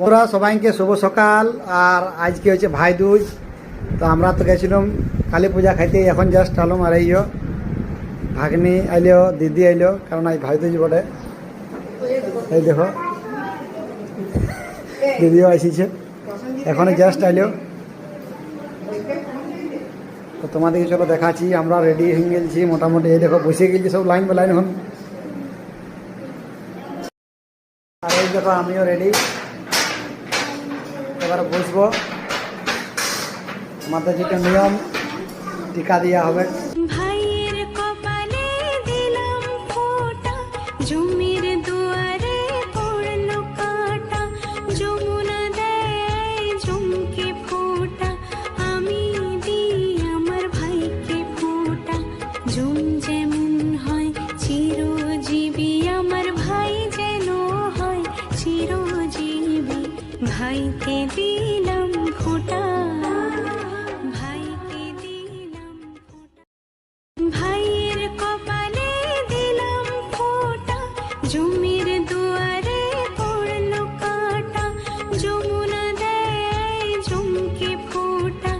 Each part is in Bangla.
বন্ধুরা, সবাইকে শুভ সকাল। আর আজকে হচ্ছে ভাই দুজ। তো আমরা তো গেছিলাম কালী পূজা খাইতে। এখন জাস্ট আলম আর এইও ভাগ্নি আইলো, দিদি আইলো, কারণ আজ ভাই দুজ বটে। এই দেখো, দিদিও আসিছে। এখন জাস্ট আইলো। তো তোমাদেরকে চলো দেখাচ্ছি, আমরা রেডি হয়ে গেছি মোটামুটি। এই দেখো, বসে গেছি সব লাইন বাই লাইন আর এই দেখো, আমিও রেডি এবার বসবো। আমাদের যেটা নিয়ম, টিকা দেওয়া হবে। ভাইয়ের জমির দুয়ারে কাটা। জমকে ফোঁটা, আমি আমার ভাইকে ফোঁটা। যেমন হয় চিরজীবী ভাইকে দিলাম ফোঁটা, ভাইকে দিলাম ভাইয়ের কপালে দিলাম ফোঁটা, জমির দুয়ারে পড়ল কাটা, যমুনা দেয় জমকে ফোঁটা,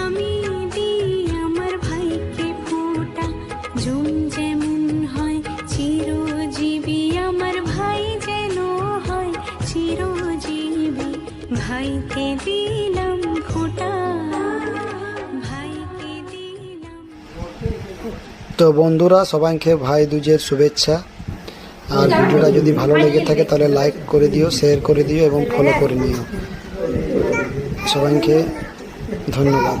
আমি দিই আমার ভাইকে ফোঁটা, জম ভাইকে দিলাম তো বন্ধুরা, সবাইকে ভাই দুজের শুভেচ্ছা। আর ভিডিওটা যদি ভালো লেগে থাকে, তাহলে লাইক করে দিও, শেয়ার করে দিও এবং ফলো করে নিও। সবাইকে ধন্যবাদ।